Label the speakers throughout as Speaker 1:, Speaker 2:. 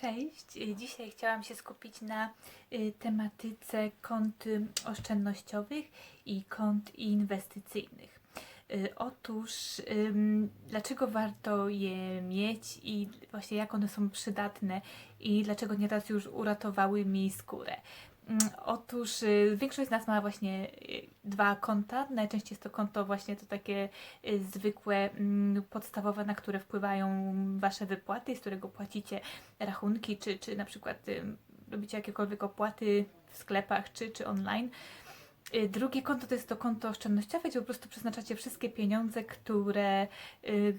Speaker 1: Cześć. Y, Dzisiaj chciałam się skupić na y, tematyce kont y, oszczędnościowych i kont inwestycyjnych. Otóż, dlaczego warto je mieć i właśnie jak one są przydatne i dlaczego nieraz już uratowały mi skórę. Mm, Otóż y, większość z nas ma właśnie y, dwa konta. Najczęściej jest to konto właśnie to takie y, zwykłe, mm, podstawowe, na które wpływają Wasze wypłaty, z którego płacicie rachunki, czy, czy na przykład robicie jakiekolwiek opłaty w sklepach, czy, czy online. Drugie konto to jest to konto oszczędnościowe, gdzie po prostu przeznaczacie wszystkie pieniądze, które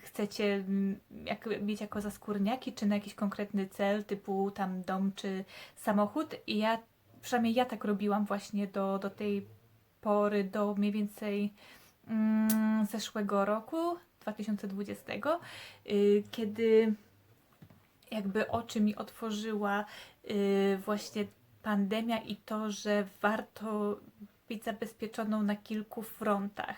Speaker 1: chcecie mm, jak, mieć jako zaskórniaki, czy na jakiś konkretny cel, typu tam dom czy samochód. I ja, przynajmniej ja tak robiłam właśnie do, do tej pory, do mniej więcej mm, zeszłego roku, 2020, y, kiedy jakby oczy mi otworzyła y, właśnie pandemia i to, że warto być zabezpieczoną na kilku frontach.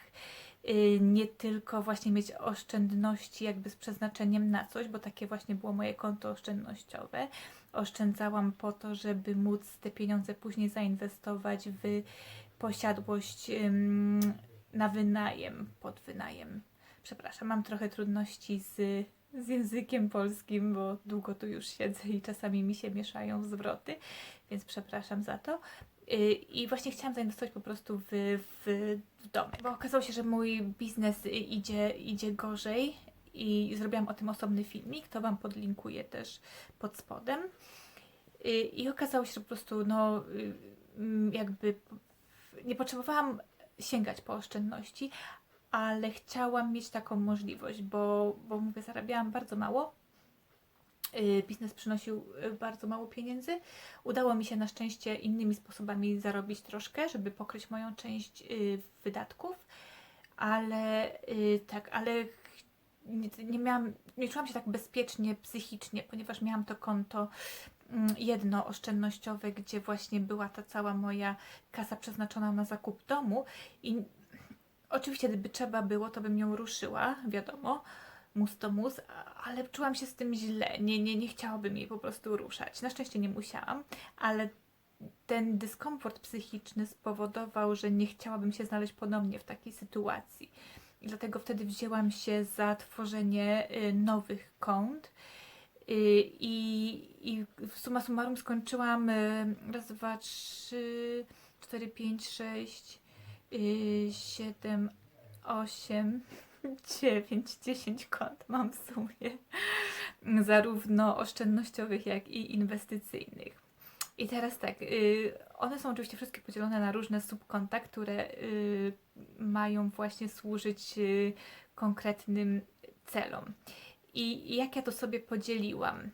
Speaker 1: Y, Nie tylko właśnie mieć oszczędności jakby z przeznaczeniem na coś, bo takie właśnie było moje konto oszczędnościowe. Oszczędzałam po to, żeby móc te pieniądze później zainwestować w posiadłość na wynajem, pod wynajem. Przepraszam, mam trochę trudności z, z językiem polskim, bo długo tu już siedzę i czasami mi się mieszają zwroty, więc przepraszam za to. Y, I właśnie chciałam zainwestować po prostu w, w, w domy, bo okazało się, że mój biznes idzie, idzie gorzej i zrobiłam o tym osobny filmik, to Wam podlinkuję też pod spodem. Y, I okazało się, że po prostu no y, mm, jakby nie potrzebowałam sięgać po oszczędności, ale chciałam mieć taką możliwość, bo, bo mówię, zarabiałam bardzo mało. Y, Biznes przynosił bardzo mało pieniędzy. Udało mi się na szczęście innymi sposobami zarobić troszkę, żeby pokryć moją część wydatków, ale tak, ale nie, nie miałam, nie czułam się tak bezpiecznie psychicznie, ponieważ miałam to konto mm, jedno oszczędnościowe, gdzie właśnie była ta cała moja kasa przeznaczona na zakup domu i oczywiście gdyby trzeba było, to bym ją ruszyła, wiadomo, mus to mus, ale czułam się z tym źle, nie, nie, nie chciałabym jej po prostu ruszać. Na szczęście nie musiałam, ale ten dyskomfort psychiczny spowodował, że nie chciałabym się znaleźć ponownie w takiej sytuacji. I dlatego wtedy wzięłam się za tworzenie y, nowych kont. Y, I, I summa summarum skończyłam y, raz, dwa, trzy, cztery, pięć, sześć, siedem, osiem, dziewięć, dziesięć kont mam w sumie. Zarówno oszczędnościowych, jak i inwestycyjnych. I teraz tak, one są oczywiście wszystkie podzielone na różne subkonta, które y, mają właśnie służyć y, konkretnym celom. I, jak ja to sobie podzieliłam?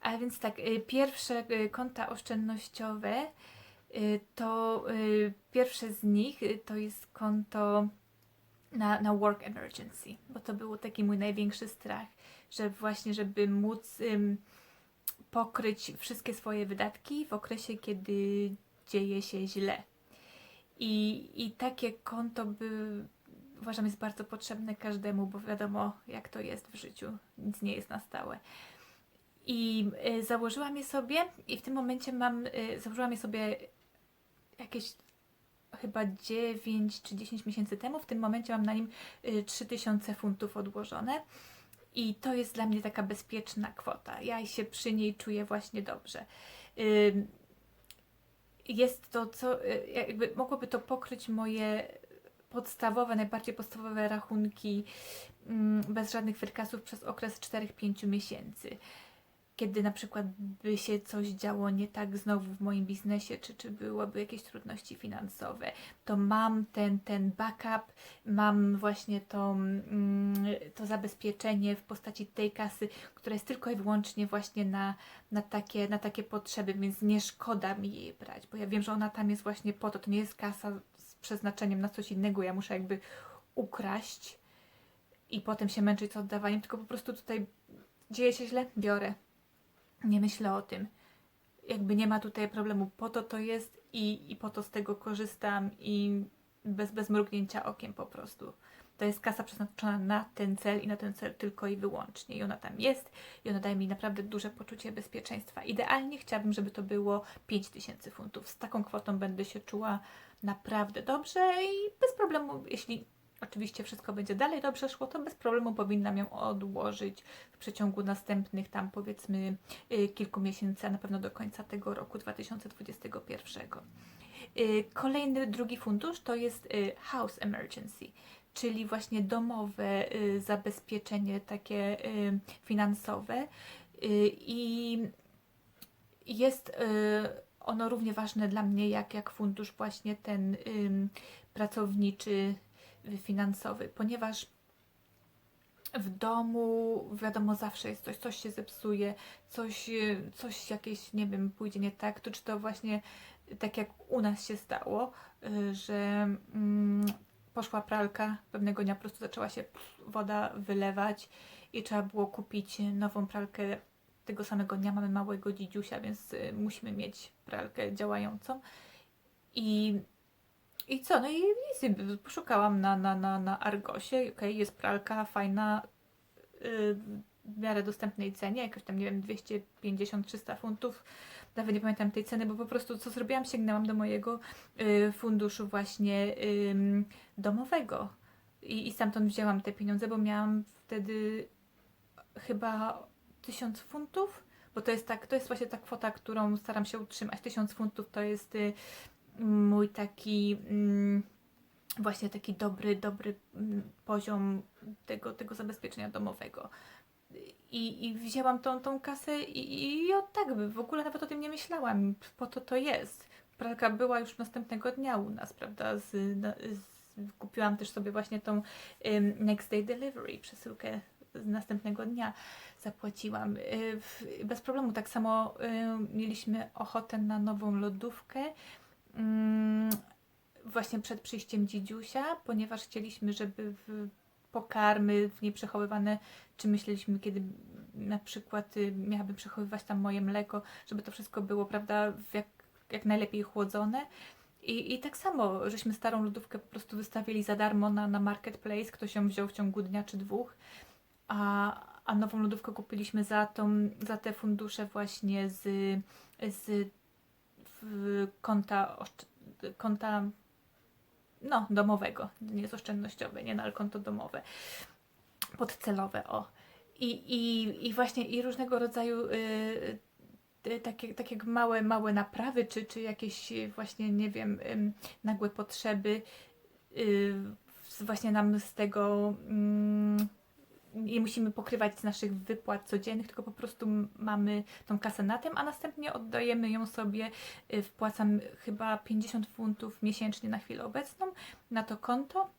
Speaker 1: A więc tak, y, pierwsze y, konta oszczędnościowe y, to y, pierwsze z nich y, to jest konto na, na work emergency, bo to był taki mój największy strach, że właśnie, żeby móc ym, pokryć wszystkie swoje wydatki w okresie, kiedy dzieje się źle. I, i takie konto by uważam jest bardzo potrzebne każdemu, bo wiadomo jak to jest w życiu, nic nie jest na stałe. I y, założyłam je sobie i w tym momencie mam, y, założyłam je sobie jakieś chyba 9 czy 10 miesięcy temu. W tym momencie mam na nim y, 3000 funtów odłożone. I to jest dla mnie taka bezpieczna kwota. Ja się przy niej czuję właśnie dobrze. Ym, Jest to, co y, jakby mogłoby to pokryć moje podstawowe, najbardziej podstawowe rachunki mm, bez żadnych wykasów przez okres 4-5 miesięcy. Kiedy na przykład by się coś działo nie tak znowu w moim biznesie, czy, czy byłoby jakieś trudności finansowe, to mam ten, ten backup, mam właśnie to, mm, to zabezpieczenie w postaci tej kasy, która jest tylko i wyłącznie właśnie na, na, takie, na takie potrzeby, więc nie szkoda mi jej brać, bo ja wiem, że ona tam jest właśnie po to, to nie jest kasa z przeznaczeniem na coś innego, ja muszę jakby ukraść i potem się męczyć z oddawaniem, tylko po prostu tutaj dzieje się źle, biorę. Nie myślę o tym. Jakby nie ma tutaj problemu, po to to jest i, i po to z tego korzystam i bez, bez mrugnięcia okiem po prostu. to jest kasa przeznaczona na ten cel i na ten cel tylko i wyłącznie. I ona tam jest i ona daje mi naprawdę duże poczucie bezpieczeństwa. Idealnie chciałabym, żeby to było 5000 funtów. Z taką kwotą będę się czuła naprawdę dobrze i bez problemu, jeśli oczywiście wszystko będzie dalej dobrze szło, to bez problemu powinnam ją odłożyć w przeciągu następnych tam powiedzmy y, kilku miesięcy, a na pewno do końca tego roku 2021. Y, Kolejny, drugi fundusz to jest y, House Emergency, czyli właśnie domowe zabezpieczenie takie finansowe i jest ono równie ważne dla mnie jak, jak fundusz właśnie ten pracowniczy, finansowy, ponieważ w domu wiadomo zawsze jest coś, coś się zepsuje, coś, y, coś jakieś, nie wiem, pójdzie nie tak, to czy to właśnie tak jak u nas się stało, y, że mm, poszła pralka, pewnego dnia po prostu zaczęła się woda wylewać i trzeba było kupić nową pralkę tego samego dnia mamy małego dzidziusia, więc y, musimy mieć pralkę działającą. I, i co? No i easy, poszukałam na, na, na, na Argosie, okej, jest pralka fajna, y, w miarę dostępnej cenie, jakoś tam, nie wiem, 250-300 funtów. Nawet nie pamiętam tej ceny, bo po prostu co zrobiłam, sięgnęłam do mojego y, funduszu właśnie ym, domowego. I, I stamtąd wzięłam te pieniądze, bo miałam wtedy chyba 1000 funtów, bo to jest tak, to jest właśnie ta kwota, którą staram się utrzymać. 1000 funtów to jest y, mój taki mm, właśnie taki dobry, dobry mm, poziom tego, tego zabezpieczenia domowego. I, I wzięłam tą, tą kasę i, i tak by, w ogóle nawet o tym nie myślałam, po to to jest. Pralka była już następnego dnia u nas, prawda, z, na, z kupiłam też sobie właśnie tą ym, next day delivery, przesyłkę z następnego dnia zapłaciłam. W- Bez problemu. Tak samo y, mieliśmy ochotę na nową lodówkę. Mm, Właśnie przed przyjściem dzidziusia, ponieważ chcieliśmy, żeby w pokarmy w niej przechowywane, czy myśleliśmy, kiedy na przykład y, miałabym przechowywać tam moje mleko, żeby to wszystko było, prawda, jak, jak najlepiej chłodzone. I, I tak samo, żeśmy starą lodówkę po prostu wystawili za darmo na, na marketplace, ktoś ją wziął w ciągu dnia czy dwóch, a, a nową lodówkę kupiliśmy za, tą, za te fundusze właśnie z, z konta, konta no, domowego, nie jest oszczędnościowe, nie, no, ale konto domowe, podcelowe, o. I, i, i właśnie i różnego rodzaju y, y, takie, takie małe, małe naprawy, czy, czy jakieś y, właśnie, nie wiem, ym, nagłe potrzeby y, właśnie nam z tego mm, nie musimy pokrywać z naszych wypłat codziennych, tylko po prostu mamy tą kasę na tym, a następnie oddajemy ją sobie, y, wpłacam chyba 50 funtów miesięcznie na chwilę obecną na to konto.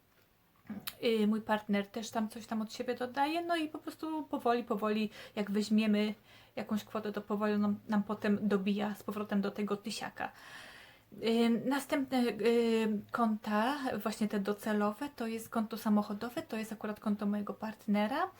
Speaker 1: Y, Mój partner też tam coś tam od siebie dodaje, no i po prostu powoli, powoli, jak weźmiemy jakąś kwotę, to powoli nam, nam potem dobija z powrotem do tego tysiaka. Ym, Następne y, konta, właśnie te docelowe, to jest konto samochodowe, to jest akurat konto mojego partnera.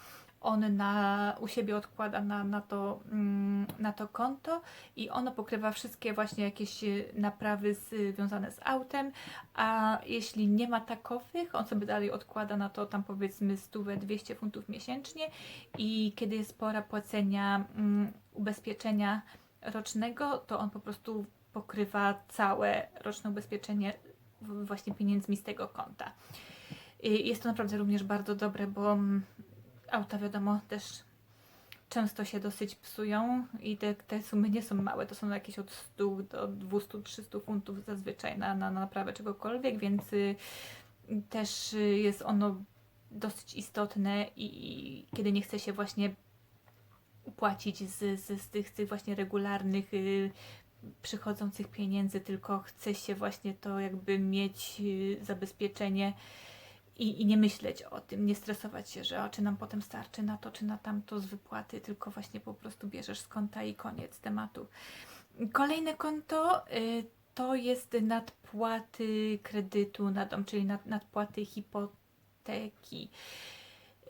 Speaker 1: On na, u siebie odkłada na, na, to, mm, na to konto i ono pokrywa wszystkie właśnie jakieś y, naprawy związane z autem, a jeśli nie ma takowych, on sobie dalej odkłada na to tam powiedzmy 100-200 funtów miesięcznie i kiedy jest pora płacenia mm, ubezpieczenia rocznego, to on po prostu pokrywa całe roczne ubezpieczenie właśnie pieniędzmi z tego konta. I jest to naprawdę również bardzo dobre, bo mm, auta wiadomo też często się dosyć psują i te, te sumy nie są małe, to są jakieś od 100 do 200-300 funtów zazwyczaj na, na naprawę czegokolwiek, więc y, też y, jest ono dosyć istotne i, i kiedy nie chce się właśnie płacić z, z, z, tych, z tych właśnie regularnych y, przychodzących pieniędzy, tylko chce się właśnie to jakby mieć y, zabezpieczenie i, i nie myśleć o tym, nie stresować się, że o, czy nam potem starczy na to, czy na tamto z wypłaty, tylko właśnie po prostu bierzesz z konta i koniec tematu. Kolejne konto y, to jest nadpłaty kredytu na dom, czyli nad, nadpłaty hipoteki.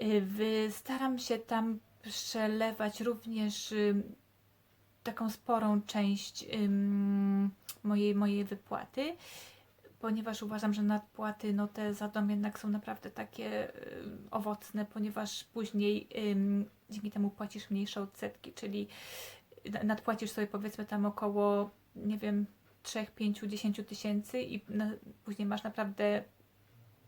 Speaker 1: Y, Staram się tam przelewać również taką sporą część ym, mojej, mojej wypłaty, ponieważ uważam, że nadpłaty no te za dom jednak są naprawdę takie y, owocne, ponieważ później ym, dzięki temu płacisz mniejsze odsetki, czyli na- nadpłacisz sobie powiedzmy tam około, nie wiem, 3, 5, 10 tysięcy i na, później masz naprawdę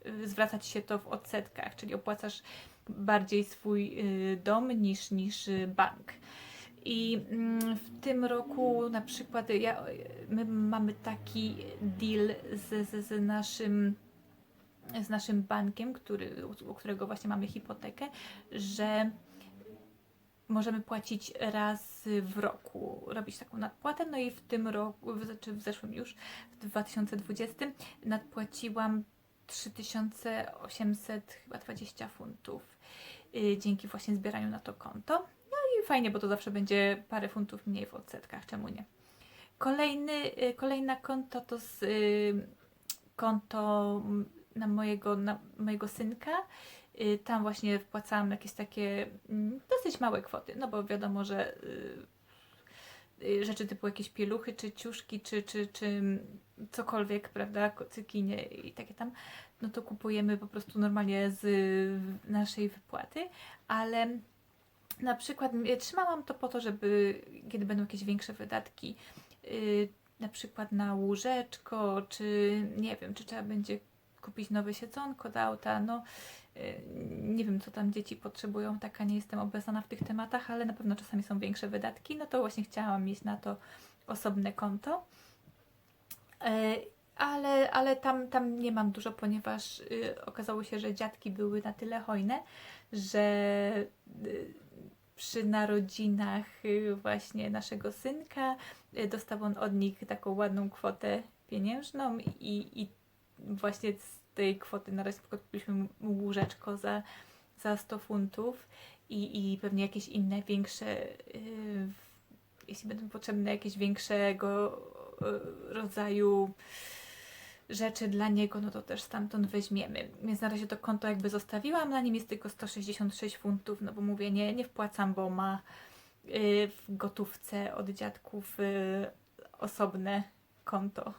Speaker 1: y, zwracać się to w odsetkach, czyli opłacasz bardziej swój y, dom niż, niż y, bank. I mm, w tym roku na przykład ja, my mamy taki deal z, z, z naszym z naszym bankiem, który, u, którego właśnie mamy hipotekę, że możemy płacić raz w roku, robić taką nadpłatę. No i w tym roku, w- znaczy w zeszłym już, w 2020 nadpłaciłam 3800 chyba 20 funtów y, dzięki właśnie zbieraniu na to konto. Fajnie, bo to zawsze będzie parę funtów mniej w odsetkach, czemu nie. Kolejny, y, kolejna konto to z, y, konto na mojego, na mojego synka. Y, Tam właśnie wpłacałam jakieś takie mm, dosyć małe kwoty, no bo wiadomo, że rzeczy typu jakieś pieluchy, czy ciuszki, czy, czy, czy cokolwiek, prawda, kocykinie i takie tam, no to kupujemy po prostu normalnie z naszej wypłaty, ale na przykład trzymałam to po to, żeby kiedy będą jakieś większe wydatki, y, na przykład na łóżeczko, czy nie wiem, czy trzeba będzie kupić nowe siedzonko do auta, no y, nie wiem, co tam dzieci potrzebują, taka nie jestem obeznana w tych tematach, ale na pewno czasami są większe wydatki, no to właśnie chciałam mieć na to osobne konto. E, Ale, ale tam, tam nie mam dużo, ponieważ y, okazało się, że dziadki były na tyle hojne, że przy narodzinach y, właśnie naszego synka y, dostał on od nich taką ładną kwotę pieniężną i, i właśnie z tej kwoty na razie kupiliśmy mu łóżeczko za, za 100 funtów i, i pewnie jakieś inne większe, y, jeśli będą potrzebne jakieś większego y, rodzaju rzeczy dla niego, no to też stamtąd weźmiemy. Więc na razie to konto jakby zostawiłam, na nim jest tylko 166 funtów, no bo mówię, nie, nie wpłacam, bo ma y, w gotówce od dziadków y, osobne konto,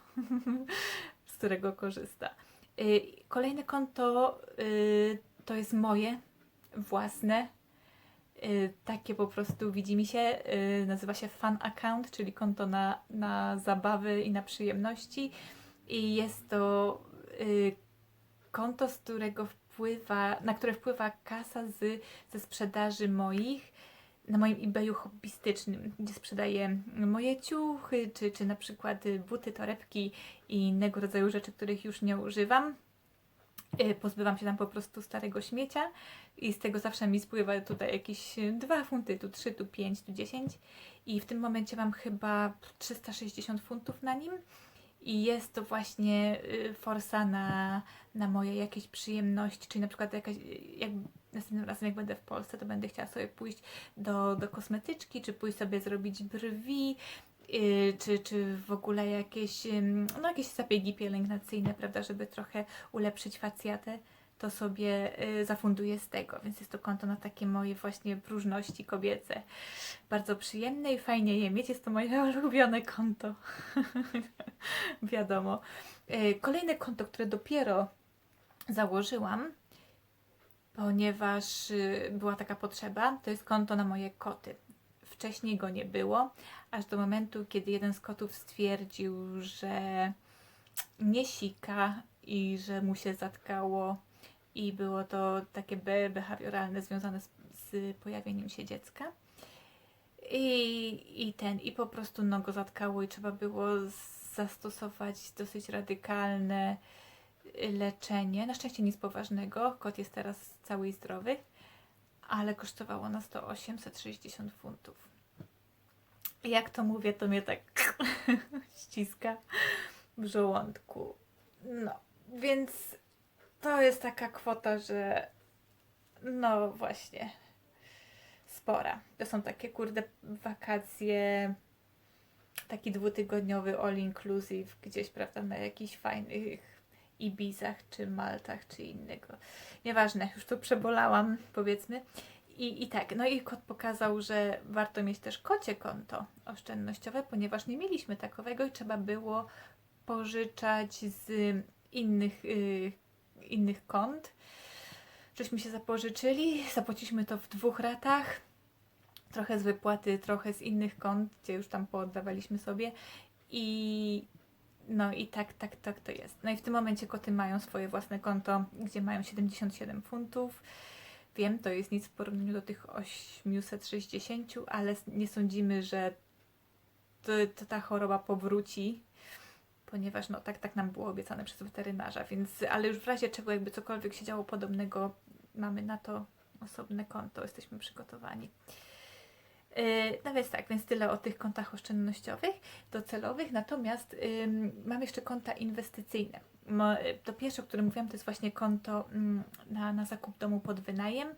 Speaker 1: z którego korzysta. Y, Kolejne konto y, to jest moje, własne. Y, Takie po prostu widzi mi się, y, nazywa się Fun Account, czyli konto na, na zabawy i na przyjemności. I jest to y, konto, z którego wpływa, na które wpływa kasa z, ze sprzedaży moich na moim eBayu hobbystycznym, gdzie sprzedaję moje ciuchy, czy, czy na przykład buty, torebki i innego rodzaju rzeczy, których już nie używam. Y, Pozbywam się tam po prostu starego śmiecia i z tego zawsze mi spływa tutaj jakieś y, 2 funty, tu 3, tu 5, tu 10 i w tym momencie mam chyba 360 funtów na nim i jest to właśnie y, forsa na, na moje jakieś przyjemności, czyli na przykład jakaś, jak następnym razem jak będę w Polsce, to będę chciała sobie pójść do, do kosmetyczki, czy pójść sobie zrobić brwi, y, czy, czy w ogóle jakieś, ym, no jakieś zabiegi pielęgnacyjne, prawda, żeby trochę ulepszyć facjatę, to sobie y, zafunduję z tego, więc jest to konto na takie moje właśnie próżności kobiece. Bardzo przyjemne i fajnie je mieć, jest to moje ulubione konto. Wiadomo. Y, Kolejne konto, które dopiero założyłam, ponieważ y, była taka potrzeba, to jest konto na moje koty. Wcześniej go nie było, aż do momentu, kiedy jeden z kotów stwierdził, że nie sika i że mu się zatkało i było to takie be behawioralne związane z, z pojawieniem się dziecka. I, I ten, i po prostu no, go zatkało i trzeba było zastosować dosyć radykalne leczenie. Na szczęście nic poważnego. Kot jest teraz cały i zdrowy, ale kosztowało nas to 860 funtów. Jak to mówię, to mnie tak ściska w żołądku. No, więc to jest taka kwota, że no właśnie spora. To są takie kurde wakacje taki dwutygodniowy all inclusive gdzieś, prawda, na jakichś fajnych Ibizach, czy Maltach, czy innego. Nieważne, już tu przebolałam, powiedzmy. I, I tak, no i kot pokazał, że warto mieć też kocie konto oszczędnościowe, ponieważ nie mieliśmy takowego i trzeba było pożyczać z innych, y, innych kont. Żeśmy się zapożyczyli, zapłaciliśmy to w dwóch ratach. Trochę z wypłaty, trochę z innych kont, gdzie już tam pooddawaliśmy sobie. I no i tak, tak, tak to jest. No i w tym momencie koty mają swoje własne konto, gdzie mają 77 funtów. Wiem, to jest nic w porównaniu do tych 860, ale nie sądzimy, że to, to ta choroba powróci, ponieważ no tak, tak nam było obiecane przez weterynarza, więc, ale już w razie czego jakby cokolwiek się działo podobnego, mamy na to osobne konto, jesteśmy przygotowani. Yy, No więc tak, więc tyle o tych kontach oszczędnościowych, docelowych. Natomiast ym, mam jeszcze konta inwestycyjne. Mo- To pierwsze, o którym mówiłam, to jest właśnie konto mm, na, na zakup domu pod wynajem.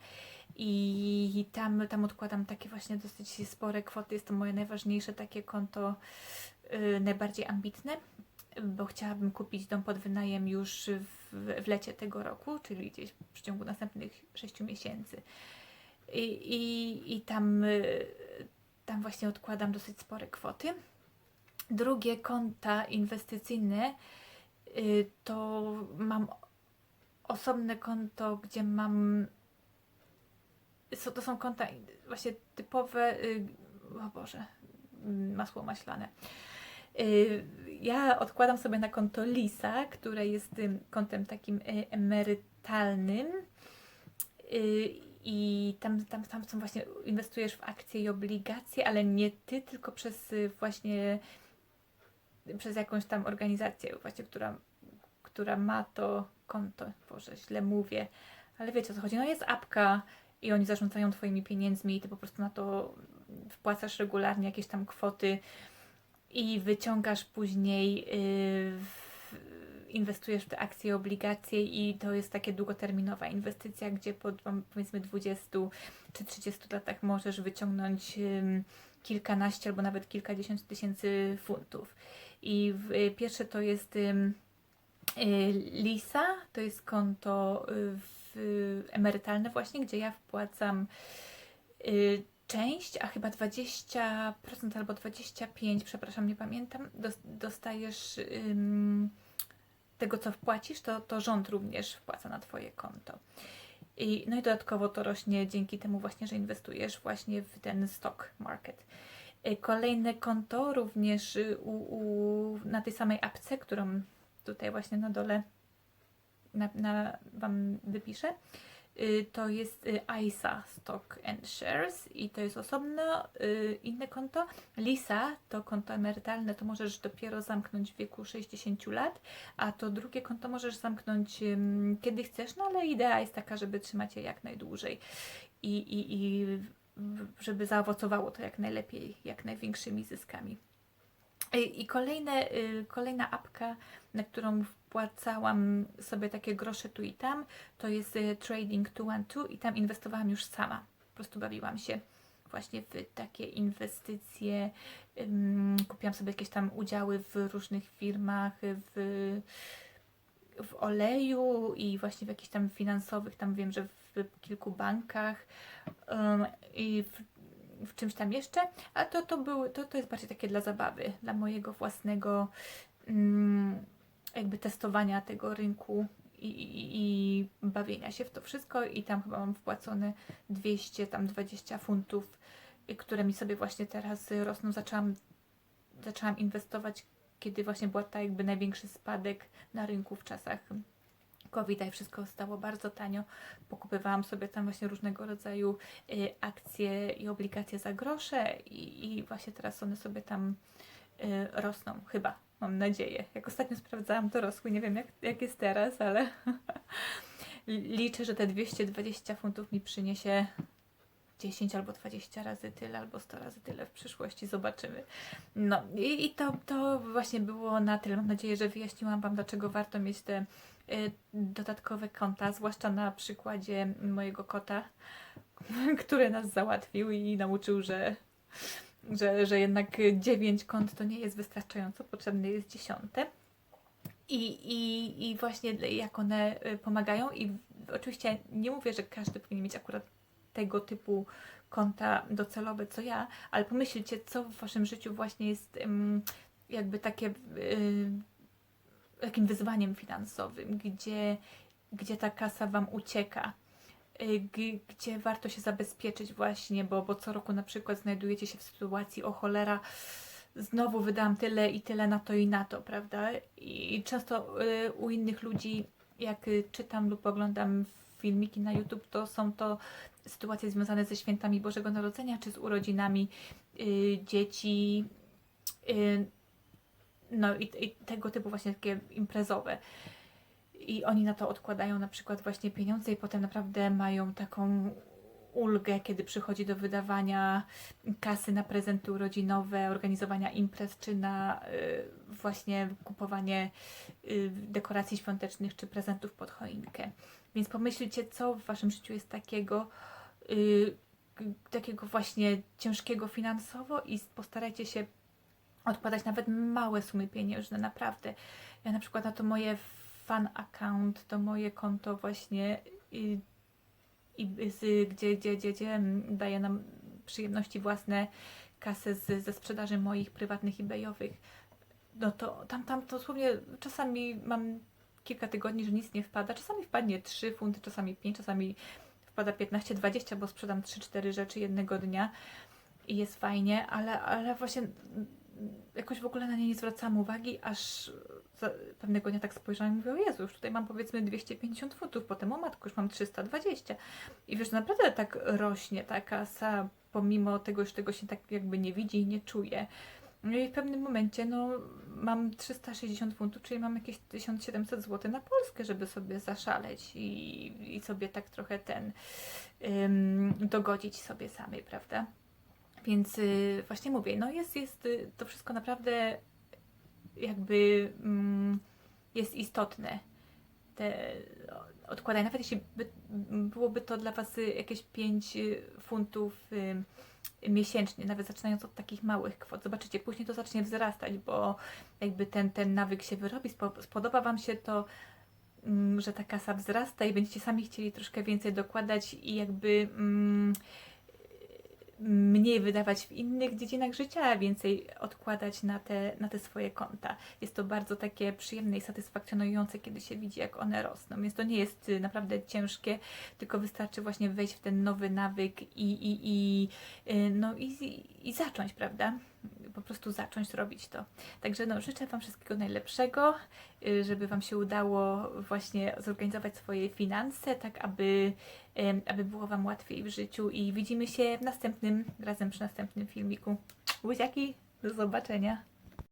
Speaker 1: I tam, tam odkładam takie właśnie dosyć spore kwoty. Jest to moje najważniejsze takie konto, yy, najbardziej ambitne, bo chciałabym kupić dom pod wynajem już w, w lecie tego roku, czyli gdzieś w przeciągu następnych 6 miesięcy. I, i, i tam, y, tam właśnie odkładam dosyć spore kwoty. Drugie konta inwestycyjne y, to mam osobne konto, gdzie mam. To są konta właśnie typowe. y, O Boże, masło maślane. Y, Ja odkładam sobie na konto Lisa, które jest tym kontem takim y, emerytalnym. Y, I tam, tam, tam są właśnie, inwestujesz w akcje i obligacje, ale nie ty, tylko przez y, właśnie przez jakąś tam organizację właśnie, która, która ma to konto. Boże, źle mówię. Ale wiecie o co chodzi. No jest apka i oni zarządzają twoimi pieniędzmi i ty po prostu na to wpłacasz regularnie jakieś tam kwoty i wyciągasz później, w, inwestujesz w te akcje obligacje i to jest takie długoterminowa inwestycja, gdzie po powiedzmy 20 czy 30 latach możesz wyciągnąć kilkanaście albo nawet kilkadziesiąt tysięcy funtów. I y, pierwsze to jest y, Lisa, to jest konto y, emerytalne właśnie, gdzie ja wpłacam y, część, a chyba 20% albo 25%, przepraszam, nie pamiętam, dos- dostajesz ym, tego, co wpłacisz, to, to rząd również wpłaca na Twoje konto. I, no i dodatkowo to rośnie dzięki temu właśnie, że inwestujesz właśnie w ten stock market. Y, Kolejne konto również y, u, u, na tej samej apce, którą tutaj właśnie na dole na, na, Wam wypiszę, to jest y, ISA Stock and Shares i to jest osobno y, inne konto. LISA to konto emerytalne, to możesz dopiero zamknąć w wieku 60 lat, a to drugie konto możesz zamknąć kiedy chcesz, no ale idea jest taka, żeby trzymać je jak najdłużej i, i, i żeby zaowocowało to jak najlepiej, jak największymi zyskami. I, kolejne, y, kolejna apka, na którą wpłacałam sobie takie grosze tu i tam, to jest y, Trading 212 i tam inwestowałam już sama. Po prostu bawiłam się właśnie w takie inwestycje. Kupiłam sobie jakieś tam udziały w różnych firmach, w, w oleju i właśnie w jakichś tam finansowych, tam wiem, że w kilku bankach i w, w czymś tam jeszcze, a to, to, były, to, to jest bardziej takie dla zabawy, dla mojego własnego jakby testowania tego rynku i, i, i bawienia się w to wszystko i tam chyba mam wpłacone 200, tam 20 funtów, które mi sobie właśnie teraz rosną. Zaczęłam, zaczęłam inwestować, kiedy właśnie była ta jakby największy spadek na rynku w czasach covid i wszystko stało bardzo tanio. Pokupywałam sobie tam właśnie różnego rodzaju y, akcje i obligacje za grosze i, i właśnie teraz one sobie tam y, rosną, chyba, mam nadzieję. Jak ostatnio sprawdzałam, to rosły, nie wiem jak, jak jest teraz, ale liczę, że te 220 funtów mi przyniesie 10 albo 20 razy tyle, albo 100 razy tyle w przyszłości, zobaczymy. No i, i to, to właśnie było na tyle. Mam nadzieję, że wyjaśniłam Wam, dlaczego warto mieć te y, dodatkowe konta, zwłaszcza na przykładzie mojego kota, który nas załatwił i nauczył, że, że, że jednak 9 kont to nie jest wystarczająco, potrzebne jest dziesiąte. I, i, I właśnie jak one y, pomagają i oczywiście nie mówię, że każdy powinien mieć akurat tego typu konta docelowe co ja, ale pomyślcie, co w Waszym życiu właśnie jest jakby takie takim wyzwaniem finansowym, gdzie, gdzie ta kasa Wam ucieka. Y, Gdzie warto się zabezpieczyć właśnie, bo, bo co roku na przykład znajdujecie się w sytuacji, o cholera, znowu wydałam tyle i tyle na to i na to, prawda? I często y, u innych ludzi, jak y, czytam lub oglądam filmiki na YouTube, to są to sytuacje związane ze świętami Bożego Narodzenia czy z urodzinami dzieci. No i, i tego typu właśnie takie imprezowe. I oni na to odkładają na przykład właśnie pieniądze i potem naprawdę mają taką ulgę, kiedy przychodzi do wydawania kasy na prezenty urodzinowe, organizowania imprez, czy na y, właśnie kupowanie y, dekoracji świątecznych, czy prezentów pod choinkę. Więc pomyślcie, co w Waszym życiu jest takiego, y, takiego właśnie ciężkiego finansowo i postarajcie się odkładać nawet małe sumy pieniężne, naprawdę. Ja na przykład na to moje fan account, to moje konto właśnie i, i z, gdzie, gdzie, gdzie, gdzie mm, daje nam przyjemności własne kasę z, ze sprzedaży moich prywatnych ebayowych, no to tam, tam to dosłownie czasami mam kilka tygodni, że nic nie wpada, czasami wpadnie 3 funty, czasami 5, czasami wpada 15-20, bo sprzedam 3-4 rzeczy jednego dnia i jest fajnie, ale, ale właśnie jakoś w ogóle na nie nie zwracam uwagi, aż za, pewnego dnia tak spojrzałam i mówię, o Jezu, już tutaj mam powiedzmy 250 funtów, potem o matko, już mam 320. I wiesz, naprawdę tak rośnie ta kasa, pomimo tego, że tego się tak jakby nie widzi i nie czuje. No i w pewnym momencie, no, mam 360 funtów, czyli mam jakieś 1700 zł na Polskę, żeby sobie zaszaleć i, i sobie tak trochę ten ym, dogodzić sobie samej, prawda? Więc y, właśnie mówię, no jest, jest y, to wszystko naprawdę jakby mm, jest istotne. Te odkładanie, nawet jeśli by, byłoby to dla Was y, jakieś 5 y, funtów y, miesięcznie, nawet zaczynając od takich małych kwot. Zobaczycie, później to zacznie wzrastać, bo jakby ten, ten nawyk się wyrobi, spo, spodoba Wam się to, mm, że ta kasa wzrasta i będziecie sami chcieli troszkę więcej dokładać i jakby mm, mniej wydawać w innych dziedzinach życia, a więcej odkładać na te, na te swoje konta. Jest to bardzo takie przyjemne i satysfakcjonujące, kiedy się widzi, jak one rosną. Więc to nie jest y, naprawdę ciężkie, tylko wystarczy właśnie wejść w ten nowy nawyk i, i, i, y, no, i, i, i zacząć, prawda? Po prostu zacząć robić to. Także no, życzę Wam wszystkiego najlepszego, y, żeby Wam się udało właśnie zorganizować swoje finanse, tak aby, aby było Wam łatwiej w życiu i widzimy się w następnym, razem przy następnym filmiku. Buziaki, do zobaczenia.